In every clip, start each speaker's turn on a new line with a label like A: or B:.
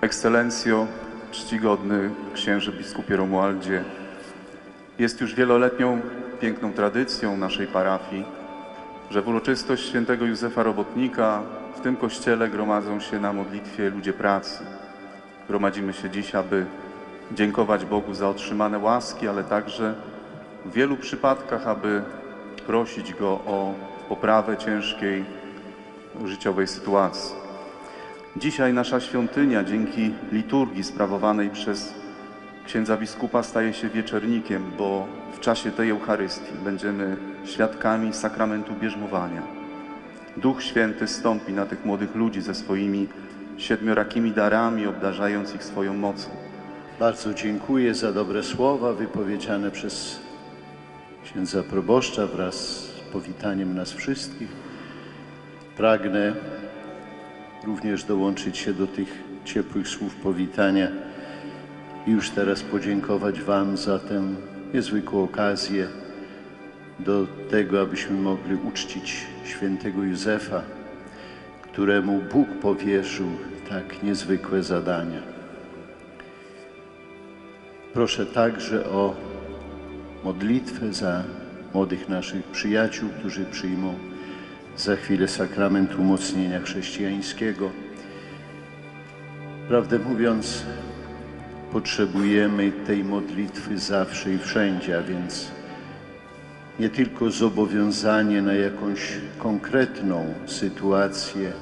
A: Ekscelencjo, czcigodny księży biskupie Romualdzie, jest już wieloletnią piękną tradycją naszej parafii, że w uroczystość świętego Józefa Robotnika w tym kościele gromadzą się na modlitwie ludzie pracy. Gromadzimy się dziś, aby dziękować Bogu za otrzymane łaski, ale także w wielu przypadkach, aby prosić Go o poprawę ciężkiej życiowej sytuacji. Dzisiaj nasza świątynia dzięki liturgii sprawowanej przez księdza biskupa staje się wieczernikiem, bo w czasie tej Eucharystii będziemy świadkami sakramentu bierzmowania. Duch Święty stąpi na tych młodych ludzi ze swoimi siedmiorakimi darami, obdarzając ich swoją mocą.
B: Bardzo dziękuję za dobre słowa wypowiedziane przez księdza proboszcza wraz z powitaniem nas wszystkich. Pragnę również dołączyć się do tych ciepłych słów powitania i już teraz podziękować Wam za tę niezwykłą okazję do tego, abyśmy mogli uczcić świętego Józefa, któremu Bóg powierzył tak niezwykłe zadania. Proszę także o modlitwę za młodych naszych przyjaciół, którzy przyjmą za chwilę sakrament umocnienia chrześcijańskiego. Prawdę mówiąc, potrzebujemy tej modlitwy zawsze i wszędzie, a więc nie tylko zobowiązanie na jakąś konkretną sytuację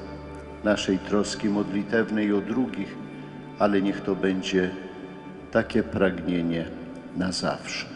B: naszej troski modlitewnej o drugich, ale niech to będzie takie pragnienie na zawsze.